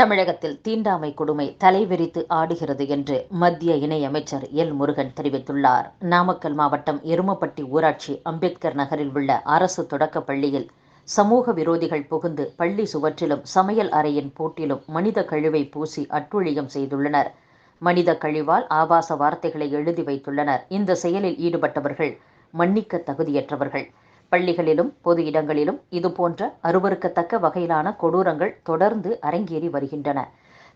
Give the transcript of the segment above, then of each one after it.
தமிழகத்தில் தீண்டாமை கொடுமை தலைவிரித்து ஆடுகிறது என்று மத்திய இணையமைச்சர் எல் முருகன் தெரிவித்துள்ளார். நாமக்கல் மாவட்டம் எருமப்பட்டி ஊராட்சி அம்பேத்கர் நகரில் உள்ள அரசு தொடக்கப் பள்ளியில் சமூக விரோதிகள் புகுந்து பள்ளி சுவற்றிலும் சமையல் அறையின் பூட்டிலும் மனித கழிவை பூசி அட்டுழியம் செய்துள்ளனர். மனித கழிவால் ஆபாச வார்த்தைகளை எழுதி வைத்துள்ளனர். இந்த செயலில் ஈடுபட்டவர்கள் மன்னிக்க தகுதியற்றவர்கள். பள்ளிகளிலும் பொது இடங்களிலும் இதுபோன்ற அருவருக்கத்தக்க வகையிலான கொடூரங்கள் தொடர்ந்து அரங்கேறி வருகின்றன.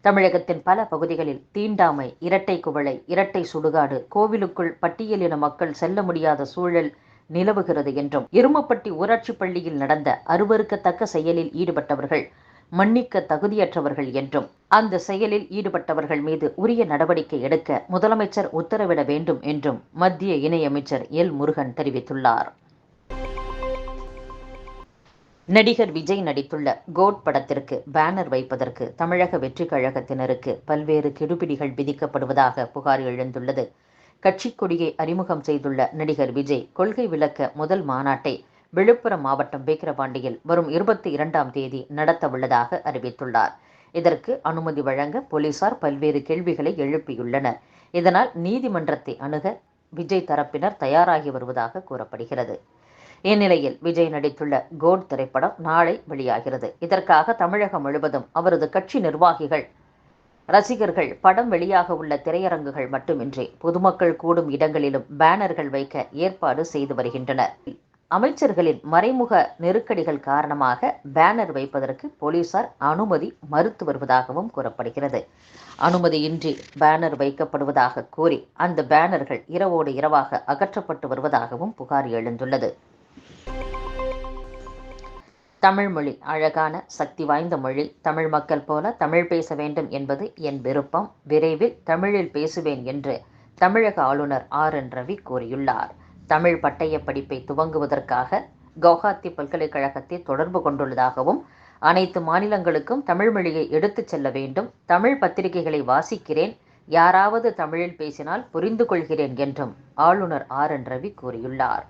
தமிழகத்தின் பல பகுதிகளில் தீண்டாமை இரட்டை குவளை இரட்டை சுடுகாடு கோவிலுக்குள் பட்டியலின மக்கள் செல்ல முடியாத சூழல் நிலவுகிறது என்றும் இருமப்பட்டி ஊராட்சி பள்ளியில் நடந்த அருவருக்கத்தக்க செயலில் ஈடுபட்டவர்கள் மன்னிக்க தகுதியற்றவர்கள் என்றும் அந்த செயலில் ஈடுபட்டவர்கள் மீது உரிய நடவடிக்கை எடுக்க முதலமைச்சர் உத்தரவிட வேண்டும் என்றும் மத்திய இணையமைச்சர் எல் முருகன் தெரிவித்துள்ளார். நடிகர் விஜய் நடித்துள்ள கோட் படத்திற்கு பேனர் வைப்பதற்கு தமிழக வெற்றி கழகத்தினருக்கு பல்வேறு கெடுபிடிகள் விதிக்கப்படுவதாக புகார் எழுந்துள்ளது. கட்சிக் கொடியை அறிமுகம் செய்துள்ள நடிகர் விஜய் கொள்கை விளக்க முதல் மாநாட்டை விழுப்புரம் மாவட்டம் பேக்கரபாண்டியில் வரும் இருபத்தி இரண்டாம் தேதி நடத்த உள்ளதாக அறிவித்துள்ளார். இதற்கு அனுமதி வழங்க போலீசார் பல்வேறு கேள்விகளை எழுப்பியுள்ளனர். இதனால் நீதிமன்றத்தை அணுக விஜய் தரப்பினர் தயாராகி வருவதாக கூறப்படுகிறது. இந்நிலையில் விஜய் நடித்துள்ள கோட் திரைப்படம் நாளை வெளியாகிறது. இதற்காக தமிழகம் முழுவதும் அவரது கட்சி நிர்வாகிகள் ரசிகர்கள் படம் வெளியாக உள்ள திரையரங்குகள் மட்டுமின்றி பொதுமக்கள் கூடும் இடங்களிலும் பேனர்கள் வைக்க ஏற்பாடு செய்து வருகின்றனர். அமைச்சர்களின் மறைமுக நெருக்கடிகள் காரணமாக பேனர் வைப்பதற்கு போலீசார் அனுமதி மறுத்து வருவதாகவும் கூறப்படுகிறது. அனுமதியின்றி பேனர் வைக்கப்படுவதாக கூறி அந்த பேனர்கள் இரவோடு இரவாக அகற்றப்பட்டு வருவதாகவும் புகார் எழுந்துள்ளது. தமிழ் மொழி அழகான சக்தி வாய்ந்த மொழி தமிழ் மக்கள் போல தமிழ் பேச வேண்டும் என்பது என் விருப்பம். விரைவில் தமிழில் பேசுவேன் என்று தமிழக ஆளுநர் ஆர் என் ரவி கூறியுள்ளார். தமிழ் பட்டய படிப்பை துவங்குவதற்காக கவுஹாத்தி பல்கலைக்கழகத்தை தொடர்பு கொண்டுள்ளதாகவும் அனைத்து மாநிலங்களுக்கும் தமிழ் மொழியை எடுத்துச் செல்ல வேண்டும் தமிழ் பத்திரிகைகளை வாசிக்கிறேன் யாராவது தமிழில் பேசினால் புரிந்து கொள்கிறேன் என்றும் ஆளுநர் ஆர் என் ரவி கூறியுள்ளார்.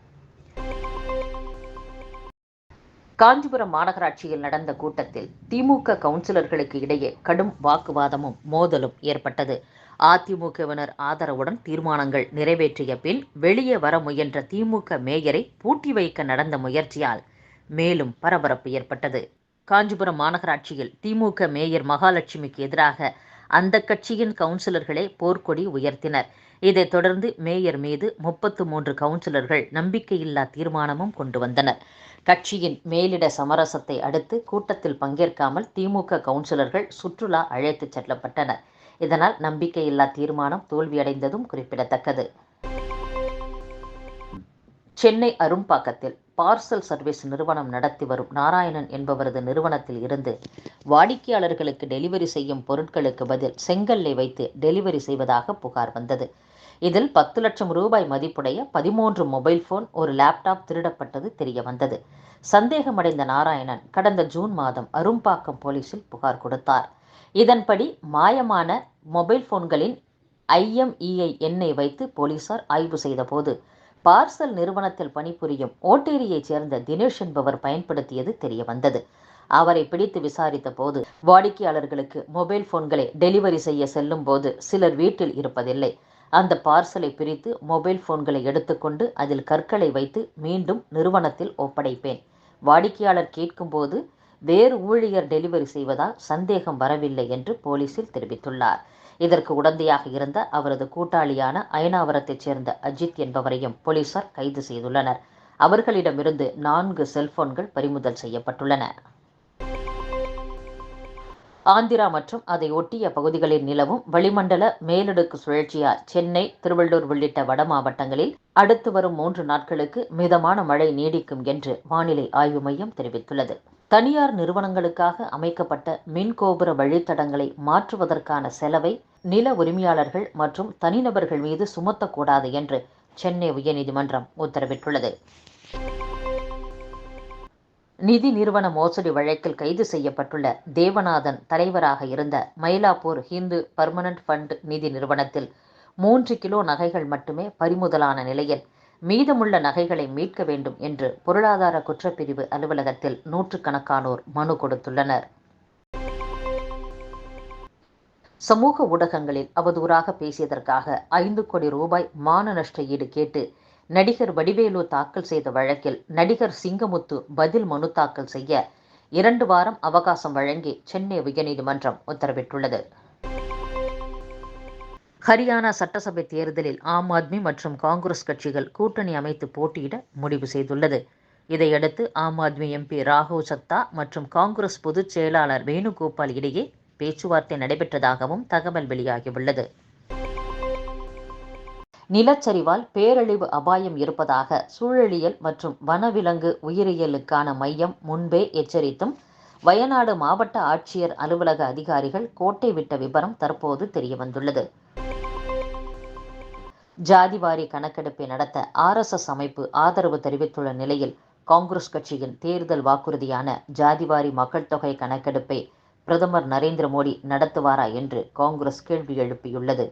காஞ்சிபுரம் மாநகராட்சியில் நடந்த கூட்டத்தில் திமுக கவுன்சிலர்களுக்கு இடையே கடும் வாக்குவாதமும் மோதலும் ஏற்பட்டது. அதிமுகவினர் ஆதரவுடன் தீர்மானங்கள் நிறைவேற்றிய பின் வெளியே வர முயன்ற திமுக மேயரை பூட்டி வைக்க நடந்த முயற்சியால் மேலும் பரபரப்பு ஏற்பட்டது. காஞ்சிபுரம் மாநகராட்சியில் திமுக மேயர் மகாலட்சுமிக்கு எதிராக அந்த கட்சியின் கவுன்சிலர்களே போர்க்கொடி உயர்த்தினர். இதைத் தொடர்ந்து மேயர் மீது முப்பத்து மூன்று கவுன்சிலர்கள் நம்பிக்கையில்லா தீர்மானமும் கொண்டு வந்தனர். கட்சியின் மேலிட சமரசத்தை அடுத்து கூட்டத்தில் பங்கேற்காமல் திமுக கவுன்சிலர்கள் சுற்றுலா அழைத்துச் செல்லப்பட்டனர். இதனால் நம்பிக்கையில்லா தீர்மானம் தோல்வியடைந்ததும் குறிப்பிடத்தக்கது. சென்னை அரும்பாக்கத்தில் பார்சல் சர்வீஸ் நிறுவனம் நடத்தி வரும் நாராயணன் என்பவரது நிறுவனத்தில் இருந்து வாடிக்கையாளர்களுக்கு டெலிவரி செய்யும் பொருட்களுக்கு பதில் செங்கல்லை வைத்து டெலிவரி செய்வதாக புகார் வந்தது. இதில் பத்து லட்சம் ரூபாய் மதிப்புடைய பதிமூன்று மொபைல் போன் ஒரு லேப்டாப் திருடப்பட்டது தெரிய வந்தது. சந்தேகமடைந்த நாராயணன் கடந்த ஜூன் மாதம் அரும்பாக்கம் போலீசில் புகார் கொடுத்தார். இதன்படி மாயமான மொபைல் போன்களின் ஐஎம்இஐ எண்ணை வைத்து போலீசார் ஆய்வு செய்தபோது பார்சல் நிறுவனத்தில் பணிபுரியும் ஓட்டேரியைச் சேர்ந்த தினேஷ் என்பவர் பயன்படுத்தியது தெரிய வந்தது அவரை பிடித்து விசாரித்த போது வாடிக்கையாளர்களுக்கு மொபைல் போன்களை டெலிவரி செய்ய செல்லும் போது சிலர் வீட்டில் இருப்பதில்லை. அந்த பார்சலை பிரித்து மொபைல் போன்களை எடுத்துக்கொண்டு அதில் கற்களை வைத்து மீண்டும் நிறுவனத்தில் ஒப்படைப்பேன். வாடிக்கையாளர் கேட்கும்போது வேறு ஊழியர் டெலிவரி செய்வதால் சந்தேகம் வரவில்லை என்று போலீசில் தெரிவித்துள்ளார். இதற்கு உடந்தையாக இருந்த அவரது கூட்டாளியான அயனாவரத்தைச் சேர்ந்த அஜித் என்பவரையும் போலீசார் கைது செய்துள்ளனர். அவர்களிடமிருந்து நான்கு செல்போன்கள் பறிமுதல் செய்யப்பட்டுள்ளன. ஆந்திரா மற்றும் அதை ஒட்டிய பகுதிகளில் நிலவும் வளிமண்டல மேலடுக்கு சுழற்சியால் சென்னை திருவள்ளூர் உள்ளிட்ட வட மாவட்டங்களில் அடுத்து வரும் மூன்று நாட்களுக்கு மிதமான மழை நீடிக்கும் என்று வானிலை ஆய்வு மையம் தெரிவித்துள்ளது. தனியார் நிறுவனங்களுக்காக அமைக்கப்பட்ட மின்கோபுர வழித்தடங்களை மாற்றுவதற்கான செலவை நில உரிமையாளர்கள் மற்றும் தனிநபர்கள் மீது சுமத்தக்கூடாது என்று சென்னை உயர்நீதிமன்றம் உத்தரவிட்டுள்ளது. நிதி நிறுவன மோசடி வழக்கில் கைது செய்யப்பட்டுள்ள தேவநாதன் தலைவராக இருந்த மயிலாப்பூர் ஹிந்து பர்மனன்ட் ஃபண்ட் நிதி நிறுவனத்தில் மூன்று கிலோ நகைகள் மட்டுமே பறிமுதலான நிலையில் மீதமுள்ள நகைகளை மீட்க வேண்டும் என்று பொருளாதார குற்றப்பிரிவு அலுவலகத்தில் நூற்றுக்கணக்கானோர் மனு கொடுத்துள்ளனர். சமூக ஊடகங்களில் அவதூறாக பேசியதற்காக ஐந்து கோடி ரூபாய் மான நஷ்ட ஈடு கேட்டு நடிகர் வடிவேலு தாக்கல் செய்த வழக்கில் நடிகர் சிங்கமுத்து பதில் மனு தாக்கல் செய்ய இரண்டு வாரம் அவகாசம் வழங்கி சென்னை உயர்நீதிமன்றம் உத்தரவிட்டுள்ளது. ஹரியானா சட்டசபை தேர்தலில் ஆம் ஆத்மி மற்றும் காங்கிரஸ் கட்சிகள் கூட்டணி அமைத்து போட்டியிட முடிவு செய்துள்ளது. இதையடுத்து ஆம் ஆத்மி எம்பி ராகவ் சத்தா மற்றும் காங்கிரஸ் பொதுச் செயலாளர் வேணுகோபால் இடையே பேச்சுவார்த்தை நடைபெற்றதாகவும் தகவல் வெளியாகியுள்ளது. நிலச்சரிவால் பேரழிவு அபாயம் இருப்பதாக சூழலியல் மற்றும் வனவிலங்கு உயிரியலுக்கான மையம் முன்பே எச்சரித்தும் வயநாடு மாவட்ட ஆட்சியர் அலுவலக அதிகாரிகள் கோட்டை விட்ட விபரம் தற்போது தெரியவந்துள்ளது. ஜாதிவாரி கணக்கெடுப்பை நடத்த ஆர்எஸ்எஸ் அமைப்பு ஆதரவு தெரிவித்துள்ள நிலையில் காங்கிரஸ் கட்சியின் தேர்தல் வாக்குறுதியான ஜாதிவாரி மக்கள் தொகை கணக்கெடுப்பை பிரதமர் நரேந்திர மோடி நடத்துவாரா என்று காங்கிரஸ் கேள்வி எழுப்பியுள்ளது.